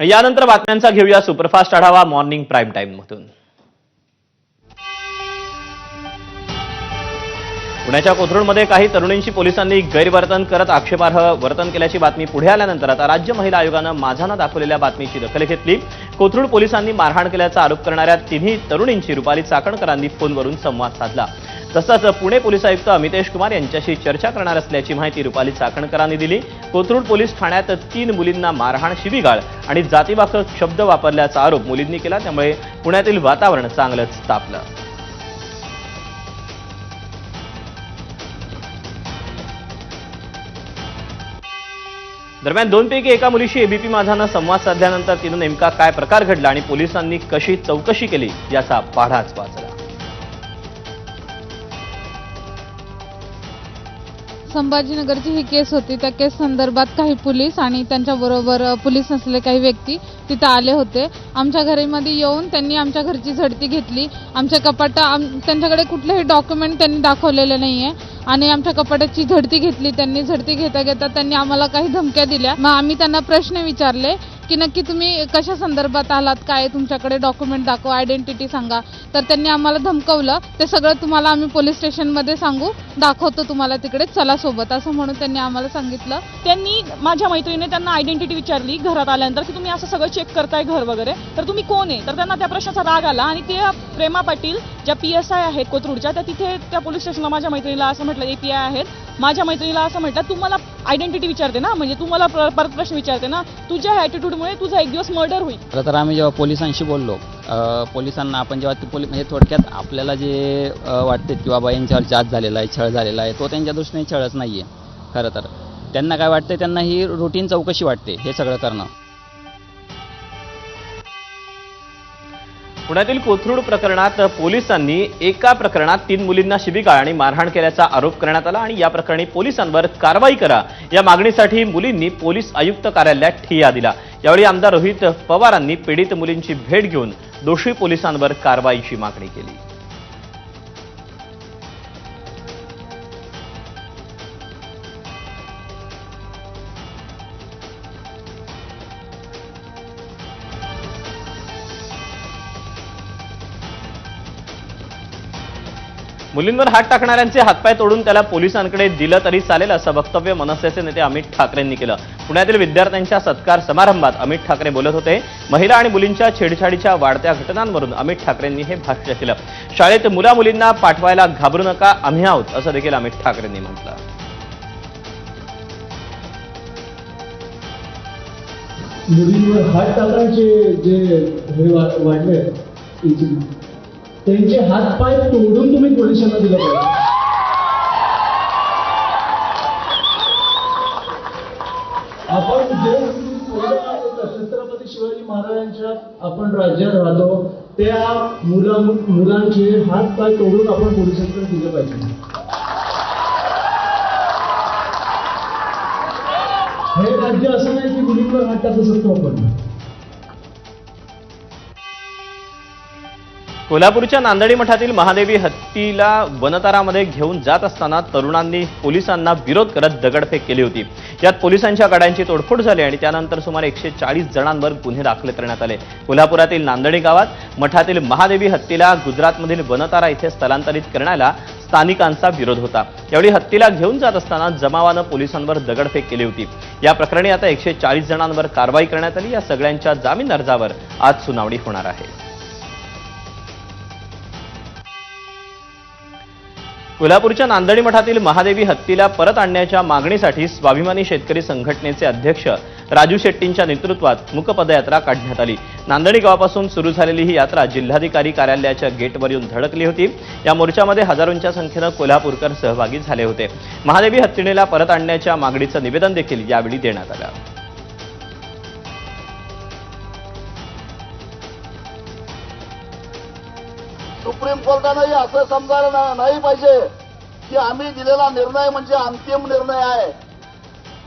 यानंतर बातम्यांचा घेऊया सुपरफास्ट आढावा मॉर्निंग प्राईम टाइम मधून. पुण्याच्या कोथरूडमध्ये काही तरुणींशी पोलिसांनी गैरवर्तन करत आक्षेपार्ह वर्तन केल्याची बातमी पुढे आल्यानंतर आता राज्य महिला आयोगानं माझानं दाखवलेल्या बातमीची दखल घेतली. कोथरूड पोलिसांनी मारहाण केल्याचा आरोप करणाऱ्या तिन्ही तरुणींची रुपाली चाकणकरांनी फोनवरून संवाद साधला. तसंच पुणे पोलीस आयुक्त अमितेश कुमार यांच्याशी चर्चा करणार असल्याची माहिती रुपाली चाकणकरांनी दिली. कोथरूड पोलीस ठाण्यात तीन मुलींना मारहाण शिबिगाळ आणि जातीवाचक शब्द वापरल्याचा आरोप मुलींनी केला. त्यामुळे पुण्यातील वातावरण चांगलंच तापलं. दरम्यान दोनपैकी एका मुलीशी एबीपी माझानं संवाद साधल्यानंतर तिनं नेमका काय प्रकार घडला आणि पोलिसांनी कशी चौकशी केली याचा पाढाच वाचला. संभाजीनगरची ही केस होती. त्या केस संदर्भात काही पोलीस आणि त्यांच्याबरोबर पोलीस नसले काही व्यक्ती तिथं आले होते. आमच्या घरीमध्ये येऊन त्यांनी आमच्या घरची झडती घेतली. आमच्या कपाटा आम त्यांच्याकडे कुठलेही डॉक्युमेंट त्यांनी दाखवलेले नाही आहे आणि आमच्या कपाटाची झडती घेतली त्यांनी झडती घेता घेता त्यांनी आम्हाला काही धमक्या दिल्या. मग आम्ही त्यांना प्रश्न विचारले की नक्की तुम्ही कशा संदर्भात आलात काय तुमच्याकडे डॉक्युमेंट दाखवा आयडेंटिटी सांगा. तर त्यांनी आम्हाला धमकवलं ते सगळं तुम्हाला आम्ही पोलीस स्टेशनमध्ये सांगू दाखवतो तुम्हाला तिकडे चला सोबत. असं म्हणून त्यांनी आम्हाला सांगितलं. त्यांनी माझ्या मैत्रिणीने त्यांना आयडेंटिटी विचारली घरात आल्यानंतर की तुम्ही असं सगळं चेक करताय घर वगैरे तर तुम्ही कोण आहे? तर त्यांना त्या प्रश्नाचा राग आला आणि ते प्रेमा पाटील ज्या पी एस आय आहेत कोथरूडच्या त्या तिथे त्या पोलीस स्टेशनला माझ्या मैत्रिणीला असं म्हटलं ए पी आय आहेत. माझ्या मैत्रिणीला असं म्हटलं मला आयडेंटिटी विचारते ना म्हणजे तुम्हाला पर- परत प्रश्न विचारते ना तुझ्या ॲटिट्यूडमुळे तुझा एक दिवस मर्डर होईल. खरं तर आम्ही जेव्हा पोलिसांशी बोललो अ, पोलिसांना आपण जेव्हा ते पोलीस म्हणजे थोडक्यात आपल्याला जे अ, वाटते की बाबा यांच्यावर जात झालेला आहे छळ झालेला आहे तो त्यांच्या दृष्टीने छळच नाही आहे खरं तर. त्यांना काय वाटते त्यांना ही रुटीन चौकशी वाटते हे सगळं करणं. पुण्यातील कोथरूड प्रकरणात पोलिसांनी एका प्रकरणात तीन मुलींना शिबिकाळ आणि मारहाण केल्याचा आरोप करण्यात आला आणि या प्रकरणी पोलिसांवर कारवाई करा. या मागणीसाठी मुलींनी पोलीस आयुक्त कार्यालयात ठिय्या दिला यावेळी आमदार रोहित पवारांनी पीडित मुलींची भेट घेऊन दोषी पोलिसांवर कारवाईची मागणी केली. मुलींवर हात टाकणाऱ्यांचे हातपाय तोडून त्याला पोलिसांकडे दिलं तरी चालेल असं वक्तव्य मनसेचे नेते अमित ठाकरेंनी केलं. पुण्यातील विद्यार्थ्यांच्या सत्कार समारंभात अमित ठाकरे बोलत होते. महिला आणि मुलींच्या छेडछाडीच्या वाढत्या घटनांवरून अमित ठाकरेंनी हे भाष्य केलं. शाळेत मुला मुलींना पाठवायला घाबरू नका आम्ही आहोत असं देखील अमित ठाकरेंनी म्हटलं. मुलींवर हात टाकायचे जे हे वाढले त्यांचे हात पाय तोडून तुम्ही पोलिसांना दिलं पाहिजे. आपण जे छत्रपती शिवाजी महाराजांच्या आपण राज्यात राहतो त्या मुला मुलांचे हात पाय तोडून आपण पोलिसांकडे दिलं पाहिजे. हे राज्य असं नाही की मुलींवर हात टाकू शकतो आपण. कोल्हापूरच्या नांदणी मठातील महादेवी हत्तीला वनतारामध्ये घेऊन जात असताना तरुणांनी पोलिसांना विरोध करत दगडफेक केली होती. यात पोलिसांच्या गाड्यांची तोडफोड झाली आणि त्यानंतर सुमारे एकशे चाळीस जणांवर गुन्हे दाखल करण्यात आले. कोल्हापुरातील नांदणी गावात मठातील महादेवी हत्तीला गुजरातमधील वनतारा इथे स्थलांतरित करण्याला स्थानिकांचा विरोध होता. यावेळी हत्तीला घेऊन जात असताना जमावानं पोलिसांवर दगडफेक केली होती. या प्रकरणी आता एकशे चाळीस जणांवर कारवाई करण्यात आली. या सगळ्यांच्या जामीन अर्जावर आज सुनावणी होणार आहे. कोल्हापूरच्या नांदणी मठातील महादेवी हत्तीला परत आणण्याच्या मागणीसाठी स्वाभिमानी शेतकरी संघटनेचे अध्यक्ष राजू शेट्टींच्या नेतृत्वात मुकपदयात्रा काढण्यात आली. नांदणी गावापासून सुरू झालेली ही यात्रा जिल्हाधिकारी कार्यालयाच्या गेटवर येऊन धडकली होती. या मोर्चामध्ये हजारोंच्या संख्येनं कोल्हापूरकर सहभागी झाले होते. महादेवी हत्तीनेला परत आणण्याच्या मागणीचं निवेदन देखील यावेळी देण्यात आलं. सुप्रीम असं समजायला नाही पाहिजे की आम्ही दिलेला निर्णय म्हणजे अंतिम निर्णय आहे.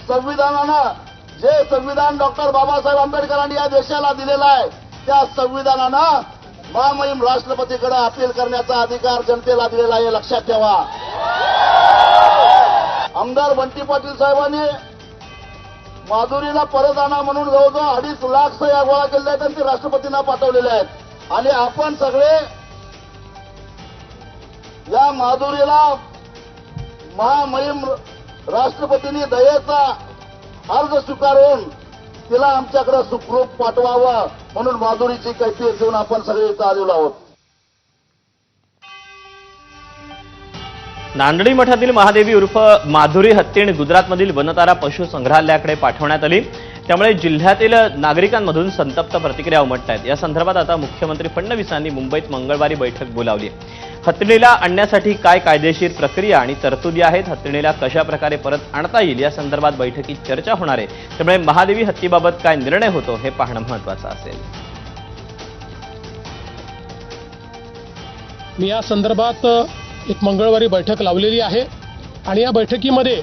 संविधानानं जे संविधान डॉक्टर बाबासाहेब आंबेडकरांनी या देशाला दिलेलं आहे त्या संविधानानं महामहिम राष्ट्रपतीकडे अपील करण्याचा अधिकार जनतेला दिलेला आहे लक्षात ठेवा. आमदार बंटी पाटील साहेबांनी माधुरीला परत आणा म्हणून जवळजवळ अडीच लाख सह्या गोळा केलेल्या आहेत आणि ते राष्ट्रपतींना पाठवलेल्या आहेत. आणि आपण सगळे या माधुरीला महामहिम राष्ट्रपतींनी दयेचा अर्ज स्वीकारून तिला आमच्याकडे सुखरूप पाठवावं म्हणून माधुरीची कैफियत घेऊन आपण सगळे इथं आलेलो आहोत. नांदडी मठातील महादेवी उर्फ माधुरी हत्तीण गुजरातमधील वनतारा पशु संग्रहालयाकडे पाठवण्यात आली. त्यामुळे जिल्ह्यातील नागरिकांमधून संतप्त प्रतिक्रिया उमटत आहेत या संदर्भात आता मुख्यमंत्री फडणवीसांनी मुंबईत मंगळवारी बैठक बोलावली. हत्तीणीला आणण्यासाठी काय कायदेशीर प्रक्रिया आणि तरतुदी आहेत हत्तीणीला कशा प्रकारे परत आणता येईल या संदर्भात बैठकीत चर्चा होणार आहे. त्यामुळे महादेवी हत्तीबाबत काय निर्णय होतो हे पाहणं महत्वाचं असेल. मी या संदर्भात एक मंगळवारी बैठक लावलेली आहे आणि या बैठकीमध्ये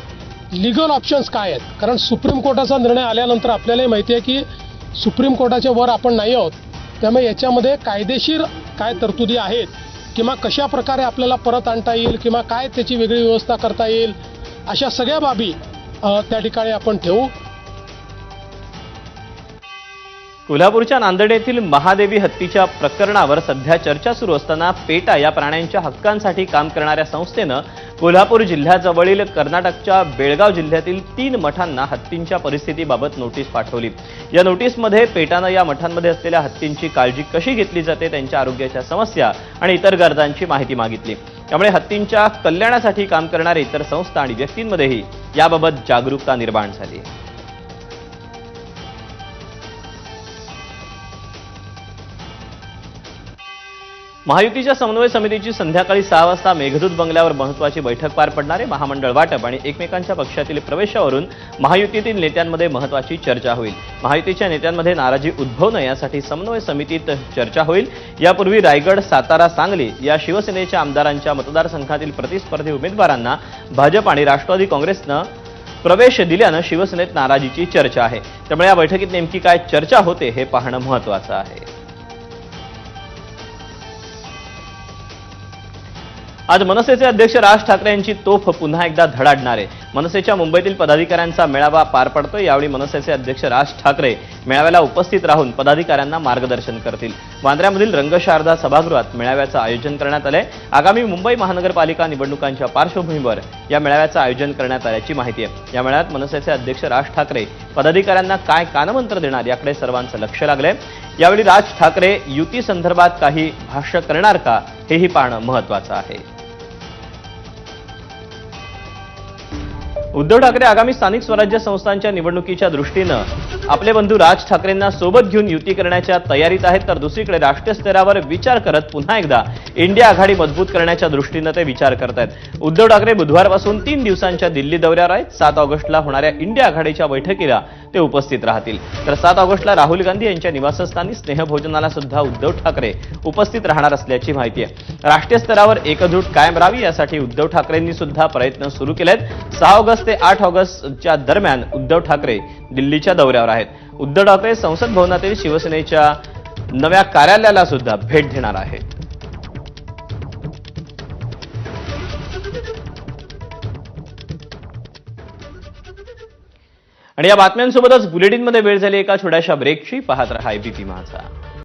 लिगल ऑप्शन्स काय आहेत? कारण सुप्रीम कोर्टाचा निर्णय आल्यानंतर आपल्यालाही माहिती आहे की सुप्रीम कोर्टाच्या वर आपण नाही आहोत. त्यामुळे याच्यामध्ये कायदेशीर काय तरतुदी आहेत किंवा कशा प्रकारे आपल्याला परत आणता येईल किंवा काय त्याची वेगळी व्यवस्था करता येईल अशा सगळ्या बाबी त्या ठिकाणी आपण ठेवू. कोल्हापूरच्या नांदेड येथील महादेवी हत्तीच्या प्रकरणावर सध्या चर्चा सुरू असताना पेटा या प्राण्यांच्या हक्कांसाठी काम करणाऱ्या संस्थेनं कोल्हापूर जिल्ह्याजवळील कर्नाटकच्या बेळगाव जिल्ह्यातील तीन मठांना हत्तींच्या परिस्थितीबाबत नोटीस पाठवली. या नोटीसमध्ये पेटानं या मठांमध्ये असलेल्या हत्तींची काळजी कशी घेतली जाते त्यांच्या आरोग्याच्या समस्या आणि इतर गरजांची माहिती मागितली. त्यामुळे हत्तींच्या कल्याणासाठी काम करणाऱ्या इतर संस्था आणि व्यक्तींमध्येही याबाबत जागरूकता निर्माण झाली. महायुतीच्या समन्वय समितीची संध्याकाळी सहा वाजता मेघदूत बंगल्यावर महत्वाची बैठक पार पडणारे महामंडळ वाटप आणि एकमेकांच्या पक्षातील प्रवेशावरून महायुतीतील नेत्यांमध्ये महत्वाची चर्चा होईल. महायुतीच्या नेत्यांमध्ये नाराजी उद्भवू नये यासाठी समन्वय समितीत चर्चा होईल. यापूर्वी रायगड सातारा सांगली या शिवसेनेच्या आमदारांच्या मतदारसंघातील प्रतिस्पर्धी उमेदवारांना भाजप आणि राष्ट्रवादी काँग्रेसनं प्रवेश दिल्यानं शिवसेनेत नाराजीची चर्चा आहे. त्यामुळे या बैठकीत नेमकी काय चर्चा होते हे पाहणं महत्वाचं आहे. आज मनसेचे अध्यक्ष राज ठाकरे यांची तोफ पुन्हा एकदा धडाडणार. आहे मनसेच्या मुंबईतील पदाधिकाऱ्यांचा मेळावा पार पडतोय यावेळी मनसेचे अध्यक्ष राज ठाकरे मेळाव्याला उपस्थित राहून पदाधिकाऱ्यांना मार्गदर्शन करतील. वांद्र्यामधील रंगशारदा सभागृहात मेळाव्याचं आयोजन करण्यात आलंय. आगामी मुंबई महानगरपालिका निवडणुकांच्या पार्श्वभूमीवर या मेळाव्याचं आयोजन करण्यात आल्याची माहिती आहे. या मेळाव्यात मनसेचे अध्यक्ष राज ठाकरे पदाधिकाऱ्यांना काय कानमंत्र देणार याकडे सर्वांचं लक्ष लागलंय. यावेळी राज ठाकरे युती संदर्भात काही भाष्य करणार का हेही पाहणं महत्वाचं आहे. उद्धव ठाकरे आगामी स्थानिक स्वराज्य संस्थांच्या निवडणुकीच्या दृष्टीनं आपले बंधू राज ठाकरेंना सोबत घेऊन युती करण्याच्या तयारीत आहेत तर दुसरीकडे राष्ट्रीय स्तरावर विचार करत पुन्हा एकदा इंडिया आघाडी मजबूत करण्याच्या दृष्टीनं ते विचार करत आहेत उद्धव ठाकरे बुधवारपासून तीन दिवसांच्या दिल्ली दौऱ्यावर आहेत. सात ऑगस्टला होणाऱ्या इंडिया आघाडीच्या बैठकीला ते उपस्थित राहतील. तर सात ऑगस्टला राहुल गांधी यांच्या निवासस्थानी स्नेहभोजनाला सुद्धा उद्धव ठाकरे उपस्थित राहणार असल्याची माहिती आहे. राष्ट्रीय स्तरावर एकजूट कायम राहावी यासाठी उद्धव ठाकरेंनी सुद्धा प्रयत्न सुरू केलेत. सहा ऑगस्ट ते आठ ऑगस्टच्या दरम्यान उद्धव ठाकरे दिल्लीच्या दौऱ्यावर आहेत. उद्धव ठाकरे संसद भवनातील शिवसेनेच्या नव्या कार्यालयाला सुद्धा भेट देणार आहेत. आणि या बातम्यांसोबतच बुलेटिनमध्ये वेळ झाली एका छोट्याशा ब्रेकची पाहत रहा एबीपी माझा.